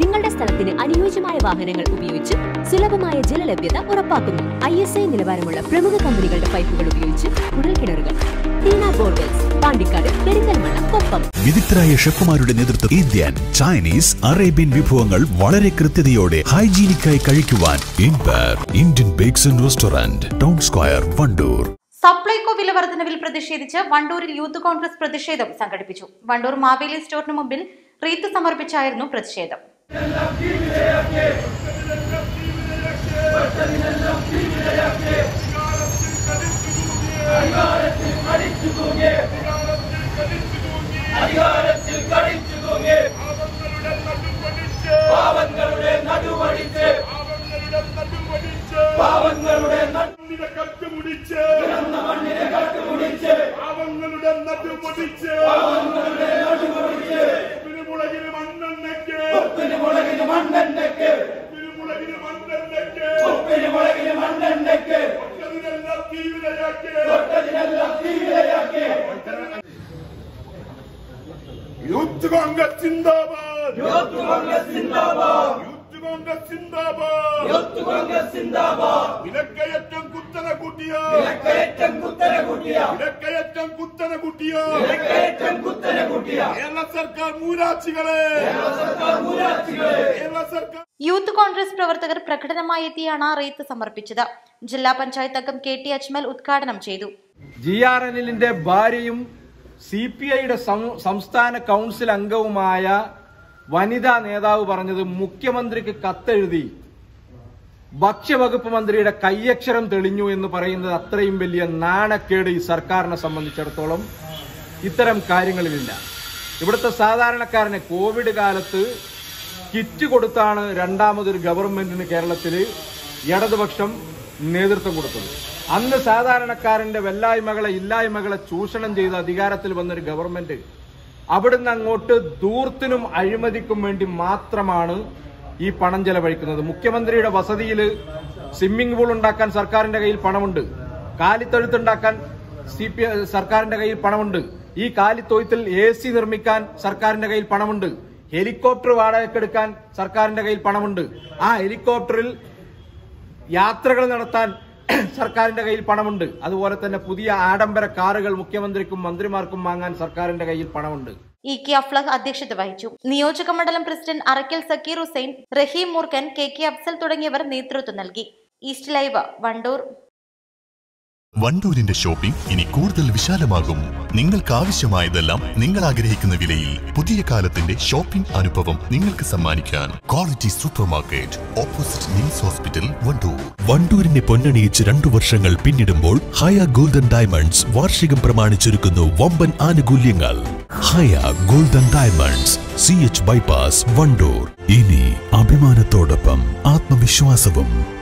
നിങ്ങളുടെ സ്ഥലത്തിന് അനുയോജ്യമായ വാഹനങ്ങൾ ഉപയോഗിച്ച് സുലഭമായ ജലലഭ്യത ഉറപ്പാക്കുന്നു. ഐ എസ് ഐ നിലവാരമുള്ള പ്രമുഖ കമ്പനികളുടെ പൈപ്പുകൾ ഉപയോഗിച്ച് കുഴൽക്കിണറുകൾ ടീന ബോർവെൽസ് പാണ്ടിക്കാട് പെരിന്തൽമണ്ണ കൊപ്പം. വിദഗ്ധരായ ഷെഫുമാരുടെ നേതൃത്വം ഇന്ത്യൻ ചൈനീസ് അറേബ്യൻ വിഭവങ്ങൾ വളരെ കൃത്യതയോടെ ഹൈജീനിക്കായി കഴിക്കുവാൻ Indian bakes and restaurant town square Vandoor. Supplyco വില വർധനവിൽ പ്രതിഷേധിച്ച് വണ്ടൂരിൽ യൂത്ത് കോൺഗ്രസ് പ്രതിഷേധം സംഘടിപ്പിച്ചു. വണ്ടൂർ മാവേലി സ്റ്റോറിന് മുമ്പിൽ റീത്ത് സമർപ്പിച്ചായിരുന്നു പ്രതിഷേധം. മണ്ണിനെ കട്ടുമുടിച്ച് പാവങ്ങളുടെ നടുമുടിച്ച് മണ്ണെണ്ണയ്ക്ക്. യൂത്ത് കോൺഗ്രസ് സിന്ദാബാദ്. യൂത്ത് കോൺഗ്രസ് സിന്ദാബാദ്. യൂത്ത് കോൺഗ്രസ് സിന്ദാബാദ്. യൂത്ത് കോൺഗ്രസ് സിന്ദാബാദ്. വിലക്കയറ്റം കുത്തന കൂട്ടിയ. വിലക്കയറ്റം കുത്തന കൂട്ടിയ. വിലക്കയറ്റം വിലക്കയറ്റം കുത്തന കൂട്ടിയ കേരള സർക്കാർ മൂരാച്ചികളെ. കേരള സർക്കാർ യൂത്ത് കോൺഗ്രസ് പ്രവർത്തകർ പ്രകടനമായി എത്തിയാണ് റീത്ത് സമർപ്പിച്ചത്. ജില്ലാ പഞ്ചായത്ത് അംഗം കെ ടി അജ്മൽ ഉദ്ഘാടനം ചെയ്തു. ജി ആർ എല്ലിന്റെ ഭാര്യയും സി പി ഐയുടെ സംസ്ഥാന കൗൺസിൽ അംഗവുമായ വനിതാ നേതാവ് പറഞ്ഞത് മുഖ്യമന്ത്രിക്ക് കത്തെഴുതി. ഭക്ഷ്യവകുപ്പ് മന്ത്രിയുടെ കയ്യക്ഷരം തെളിഞ്ഞു എന്ന് പറയുന്നത് അത്രയും വലിയ നാണക്കേട് ഈ സർക്കാരിനെ സംബന്ധിച്ചിടത്തോളം ഇത്തരം കാര്യങ്ങളിലില്ല. ഇവിടുത്തെ സാധാരണക്കാരനെ കോവിഡ് കാലത്ത് കിറ്റ് കൊടുത്താണ് രണ്ടാമതൊരു ഗവൺമെന്റിന് കേരളത്തിൽ ഇടതുപക്ഷം നേതൃത്വം കൊടുത്തത്. അന്ന് സാധാരണക്കാരന്റെ വെല്ലായ്മകളെ ഇല്ലായ്മകളെ ചൂഷണം ചെയ്ത് അധികാരത്തിൽ വന്നൊരു ഗവൺമെന്റ് അവിടുന്ന് അങ്ങോട്ട് ദൂർത്തിനും അഴിമതിക്കും വേണ്ടി മാത്രമാണ് ഈ പണം ചെലവഴിക്കുന്നത്. മുഖ്യമന്ത്രിയുടെ വസതിയിൽ സ്വിമ്മിംഗ് പൂൾ ഉണ്ടാക്കാൻ സർക്കാരിന്റെ കയ്യിൽ പണമുണ്ട്. കാലിത്തൊഴുത്തുണ്ടാക്കാൻ സി പി സർക്കാരിന്റെ കയ്യിൽ പണമുണ്ട്. ഈ കാലിത്തൊഴുത്തിൽ എ സി നിർമ്മിക്കാൻ സർക്കാരിന്റെ കയ്യിൽ പണമുണ്ട്. ഹെലികോപ്റ്റർ വാടകയ്ക്കെടുക്കാൻ സർക്കാരിന്റെ കയ്യിൽ പണമുണ്ട്. ആ ഹെലികോപ്റ്ററിൽ യാത്രകൾ നടത്താൻ സർക്കാരിന്റെ കയ്യിൽ പണമുണ്ട്. അതുപോലെ തന്നെ പുതിയ ആഡംബര കാറുകൾ മുഖ്യമന്ത്രിക്കും മന്ത്രിമാർക്കും വാങ്ങാൻ സർക്കാരിന്റെ കയ്യിൽ പണമുണ്ട്. ഇ കെ അഫ്ലഹ് അധ്യക്ഷത വഹിച്ചു. നിയോജക മണ്ഡലം president Arakkal Sakeer Hussain Raheem Moorkkan K K Afsal തുടങ്ങിയവർ നേതൃത്വം നൽകി. East live Vandoor. വണ്ടൂരിന്റെ ഷോപ്പിംഗ് ഇനി കൂടുതൽ വിശാലമാകും. നിങ്ങൾക്ക് ആവശ്യമായതെല്ലാം നിങ്ങൾ ആഗ്രഹിക്കുന്ന വിലയിൽ പുതിയ കാലത്തിന്റെ ഷോപ്പിംഗ് അനുഭവം നിങ്ങൾക്ക് സമ്മാനിക്കാൻ quality supermarket opposite NIMS hospital Vandoor. വണ്ടൂരിനെ പൊന്നണിയിച്ച് രണ്ടു വർഷങ്ങൾ പിന്നിടുമ്പോൾ ഹയ ഗോൾഡൻ ഡയമണ്ട്സ് വാർഷികം പ്രമാണിച്ചൊരുക്കുന്നു വമ്പൻ ആനുകൂല്യങ്ങൾ. Haya golden diamonds C H bypass Vandoor. ഇനി അഭിമാനത്തോടൊപ്പം ആത്മവിശ്വാസവും